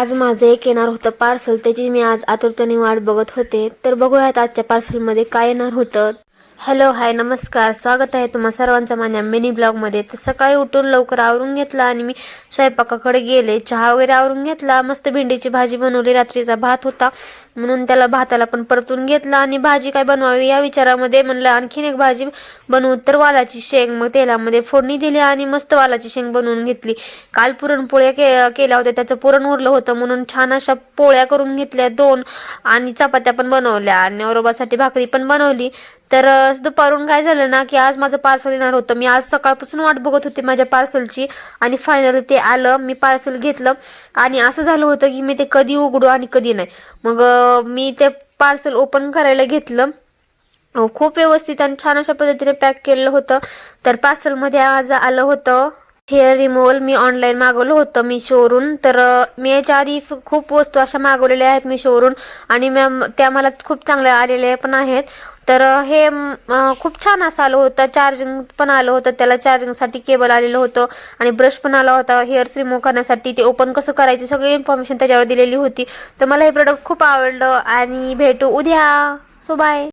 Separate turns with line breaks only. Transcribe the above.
आज माझं एक येणार होतं पार्सल त्याची मी आज आतुरतेने वाट बघत होते. तर बघूयात आजच्या पार्सलमध्ये काय येणार होतं. हॅलो हाय नमस्कार. स्वागत आहे तुम्हा सर्वांचं माझ्या मिनी ब्लॉगमध्ये. तर सकाळी उठून लवकर आवरून घेतला आणि मी स्वयंपाकाकडे गेले. चहा वगैरे आवरून घेतला. मस्त भेंडीची भाजी बनवली. रात्रीचा भात होता. म्हणून त्याला भाताला पण परतून घेतला आणि भाजी काय बनवावी या विचारामध्ये म्हणलं आणखीन एक भाजी बनवू तर वालाची शेंग. मग तेलामध्ये फोडणी दिली आणि मस्त वालाची शेंग बनवून घेतली. काल पुरणपोळ्या के केल्या होत्या. त्याचं पुरण उरलं होतं म्हणून छान अशा पोळ्या करून घेतल्या दोन. आणि चपात्या पण बनवल्या. आणि औरबासाठी भाकरी पण बनवली. तर असं दुपारून काय झालं ना की आज माझं पार्सल येणार होतं. मी आज सकाळपासून वाट बघत होते माझ्या पार्सलची आणि फायनली ते आलं मी पार्सल घेतलं. आणि असं झालं होतं की मी ते कधी उघडू आणि कधी नाही. मग मी ते पार्सल ओपन करायला घेतलं. खूप व्यवस्थित आणि छान अशा पद्धतीने पॅक केलेलं होतं. तर पार्सलमध्ये आज आलं होतं हेअर रिमूव्हल मी ऑनलाईन मागवलं होतं मी शोरून तर मी याच्या आधी फ- खूप वस्तू अशा मागवलेल्या आहेत मी शोरून आणि मॅम त्या मला खूप चांगल्या आलेल्या पण आहेत. तर हे खूप छान असं आलं होतं. चार्जिंग पण आलं होतं. त्याला चार्जिंगसाठी केबल आलेलं होतं आणि ब्रश पण आला होता. हेअर्स रिमूव्ह करण्यासाठी ते ओपन कसं करायची सगळी इन्फॉर्मेशन त्याच्यावर दिलेली होती. तर मला हे प्रोडक्ट खूप आवडलं आणि भेटू उद्या. So bye